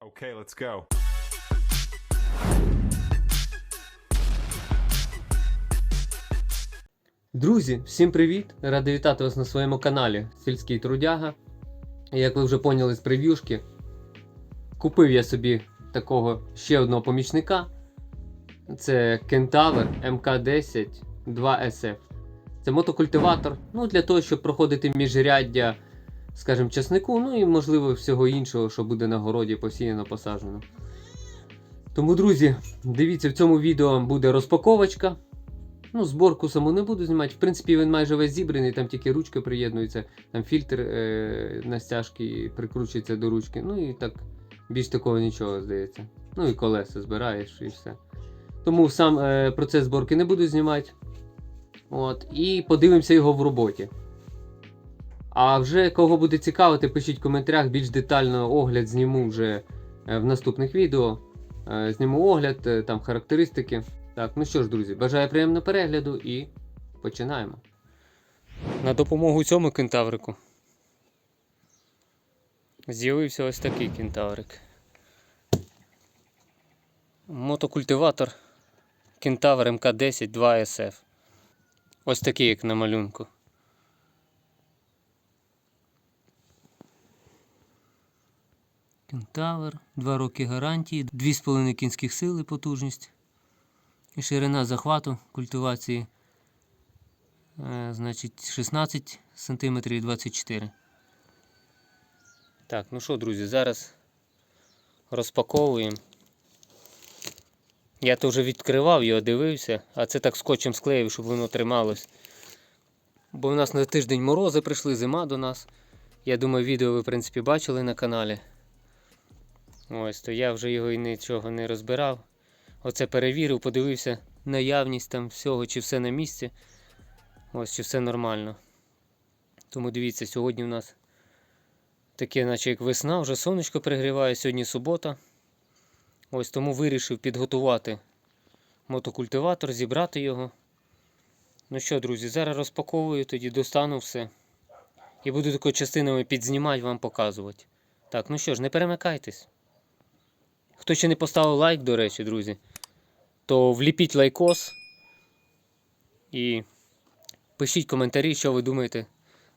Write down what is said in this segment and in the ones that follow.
Okay, let's go. Друзі, всім привіт! Радий вітати вас на своєму каналі Сільський Трудяга. Як ви вже поняли з прев'юшки, купив я собі такого ще одного помічника. Це Кентавр МК10 2SF. Це мотокультиватор ну, для того, щоб проходити міжряддя, скажімо, часнику, ну і можливо всього іншого, що буде на городі посіяно, посаджено. Тому, друзі, дивіться, в цьому відео буде розпаковочка. Ну, зборку саму не буду знімати. В принципі, він майже весь зібраний, там тільки ручка приєднується, там фільтр е- на стяжки прикручується до ручки. Ну і так більш такого нічого здається. Ну і колеса збираєш і все. Тому сам е- процес зборки не буду знімати. От, і подивимося його в роботі. А вже кого буде цікавити, пишіть в коментарях, більш детально огляд зніму вже е, в наступних відео. Е, Зніму огляд, е, там характеристики. Так, ну що ж, друзі, бажаю приємного перегляду і починаємо. На допомогу цьому кентаврику з'явився ось такий кентаврик. Мотокультиватор Кентавр МК10 2SF. Ось такий, як на малюнку. Кентавр, 2 роки гарантії, 2,5 кінських сили потужність. І ширина захвату культивації е, значить 16 см 24 Так, ну що, друзі, зараз розпаковуємо. Я то вже відкривав його, дивився, а це так скотчем склеїв, щоб воно трималось. Бо в нас на тиждень морози прийшли, зима до нас. Я думаю, відео ви, в принципі, бачили на каналі. Ось, то я вже його і нічого не розбирав. Оце перевірив, подивився наявність там всього, чи все на місці. Ось, чи все нормально. Тому дивіться, сьогодні в нас таке, наче як весна, вже сонечко пригріває, сьогодні субота. Ось тому вирішив підготувати мотокультиватор, зібрати його. Ну що, друзі, зараз розпаковую, тоді достану все. І буду такою частинами підзнімати, вам показувати. Так, ну що ж, не перемикайтесь. Хто ще не поставив лайк, до речі, друзі, то вліпіть лайкос і пишіть коментарі, що ви думаєте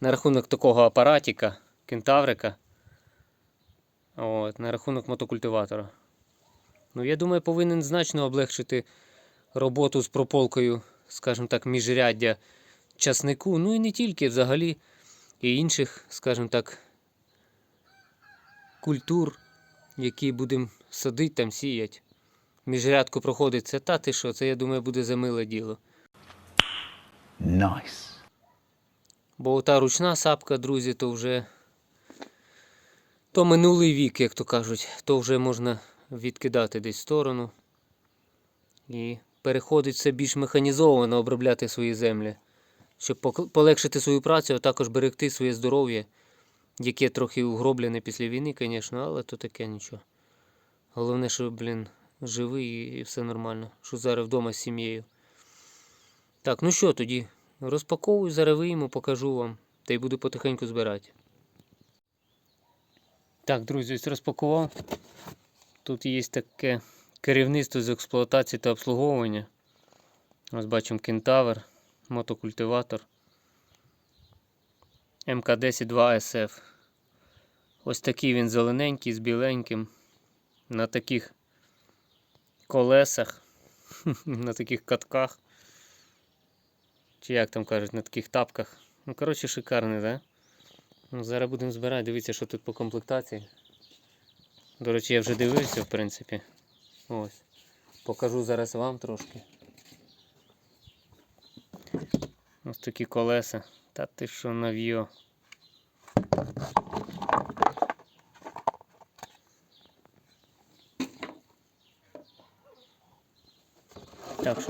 на рахунок такого апаратіка, кентаврика. От, на рахунок мотокультиватора. Ну, я думаю, повинен значно облегшити роботу з прополкою, скажімо так, міжряддя часнику. Ну і не тільки взагалі, і інших, скажімо так, культур, які будемо садити там, сіяти. Міжрядку проходить це та ти що, це я думаю буде за миле діло. Nice. Бо та ручна сапка, друзі, то вже то минулий вік, як то кажуть, то вже можна відкидати десь в сторону і переходить все більш механізовано обробляти свої землі, щоб полегшити свою працю, а також берегти своє здоров'я, яке трохи угроблене після війни, звісно, але то таке нічого. Головне, що, блін, живий і- все нормально, що зараз вдома з сім'єю. Так, ну що тоді? Розпаковую, зараз вийму, покажу вам, та й буду потихеньку збирати. Так, друзі, ось розпакував. Тут є таке керівництво з експлуатації та обслуговування. Ось бачимо кентавр, мотокультиватор. МК-10 2SF. Ось такий він зелененький з біленьким. На таких колесах, на таких катках. Чи як там кажуть, на таких тапках. Ну, коротше, шикарний, да? Ну, зараз будемо збирати, дивіться, що тут по комплектації. До речі, я вже дивився, в принципі. Ось. Покажу зараз вам трошки. Ось такі колеса. Та ти що нав'йо.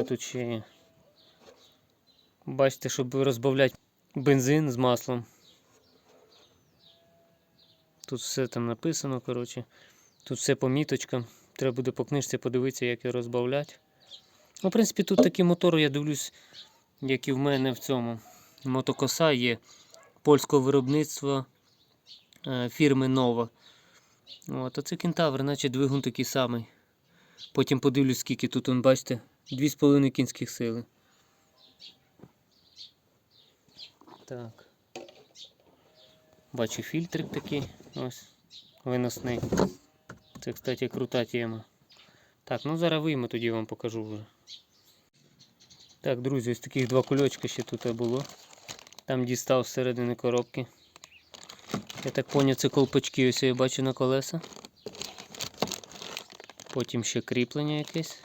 Тут ще? Бачите, щоб розбавляти бензин з маслом. Тут все там написано, коротше. Тут все по міточкам. Треба буде по книжці подивитися, як його розбавляти. Ну, в принципі, тут такі мотори, я дивлюсь, як і в мене в цьому. Мотокоса є польського виробництва е, фірми Nova. От, а це кентавр, наче двигун такий самий. Потім подивлюсь, скільки тут, он, бачите, 2,5 кінських сили. Так. Бачу фільтрик такий. Ось. Виносний. Це, кстати, крута тема. Так, ну зараз вийму, тоді вам покажу вже. Так, друзі, ось таких два кульочка ще тут було. Там дістав з коробки. Я так поняв, це колпачки, ось я бачу на колеса. Потім ще кріплення якесь.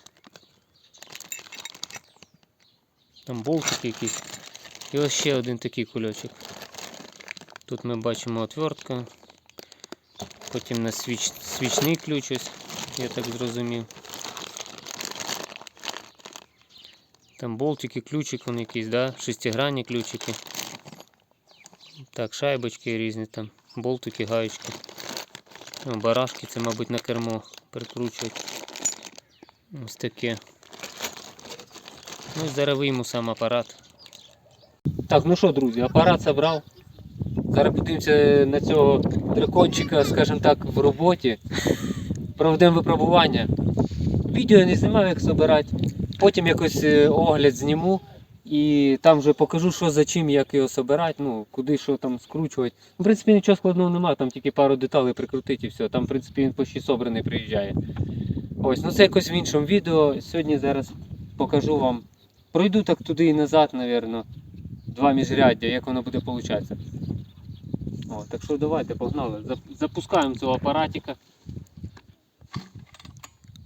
Там болтики якісь. І ось ще один такий кульочок. Тут ми бачимо отвертка. Потім на свіч... свічний ключ ось, я так зрозумів. Там болтики, ключик вон якийсь, да? Шестигранні ключики. Так, шайбочки різні там, болтики, гаєчки. Барашки, це, мабуть, на кермо прикручують. Ось таке. Ну зараз вийму сам апарат. Так, ну що, друзі, апарат забрав. Зараз подивимося на цього дракончика, скажімо так, в роботі. Проведемо випробування. Відео я не знімав, як збирати. Потім якось е, огляд зніму і там вже покажу, що за чим, як його збирати, ну, куди що там скручувати. Ну, В принципі, нічого складного немає, там тільки пару деталей прикрутити і все. Там, в принципі, він почти собраний приїжджає. Ось, ну це якось в іншому відео. Сьогодні зараз покажу вам. Пройду так туди і назад, напевно. Два міжряддя, як воно буде получатися. О, так що давайте, погнали. Запускаємо цього апаратика.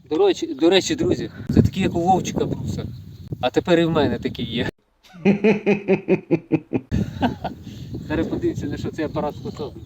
До речі, до речі, друзі, це такі, як у Вовчика бруса. А тепер і в мене такі є. Зараз подивіться, на що цей апарат способний.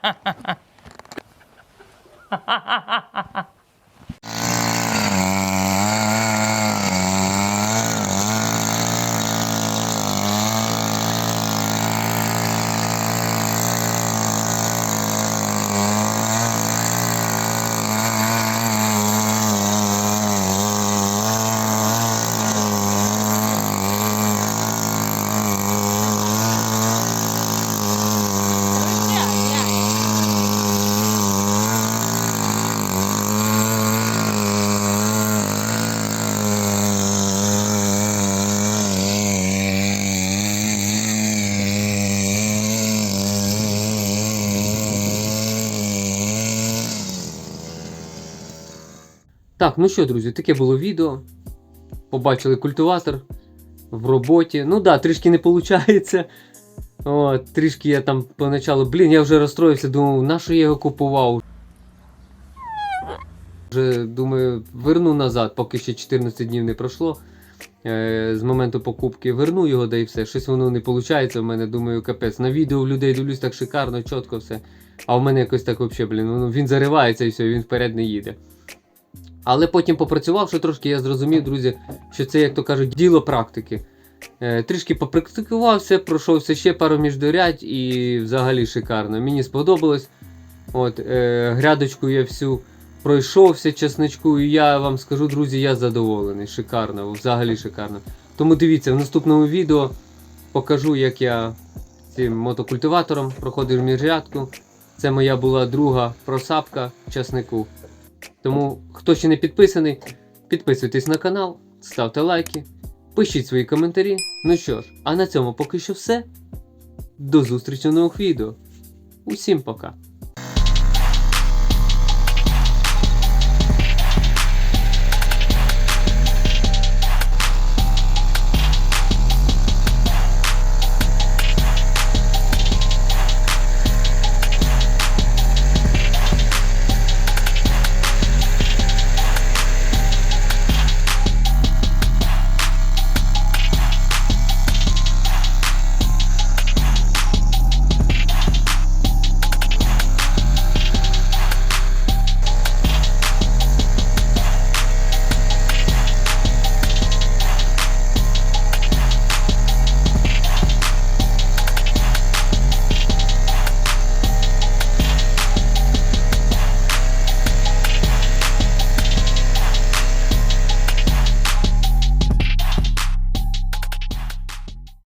Так, ну що, друзі, таке було відео. Побачили культиватор в роботі. Ну да, трішки не виходить. От, трішки я там поначалу, блін, я вже розстроївся, думав, на що я його купував. Вже думаю, верну назад, поки ще 14 днів не пройшло. Е, з моменту покупки верну його, да і все. Щось воно не виходить в мене, думаю, капець. На відео в людей дивлюсь так шикарно, чітко все. А в мене якось так взагалі, блін, він заривається і все, він вперед не їде. Але потім попрацювавши трошки, я зрозумів, друзі, що це, як то кажуть, діло практики. Е, Трішки попрактикувався, пройшовся ще пару міждорядь і взагалі шикарно. Мені сподобалось. От, е, грядочку я всю пройшовся чесничку, і я вам скажу, друзі, я задоволений. Шикарно, взагалі шикарно. Тому дивіться, в наступному відео покажу, як я цим мотокультиватором проходив міжрядку. Це моя була друга просапка часнику. Тому, хто ще не підписаний, підписуйтесь на канал, ставте лайки, пишіть свої коментарі. Ну що ж, а на цьому поки що все. До зустрічі в нових відео. Усім пока!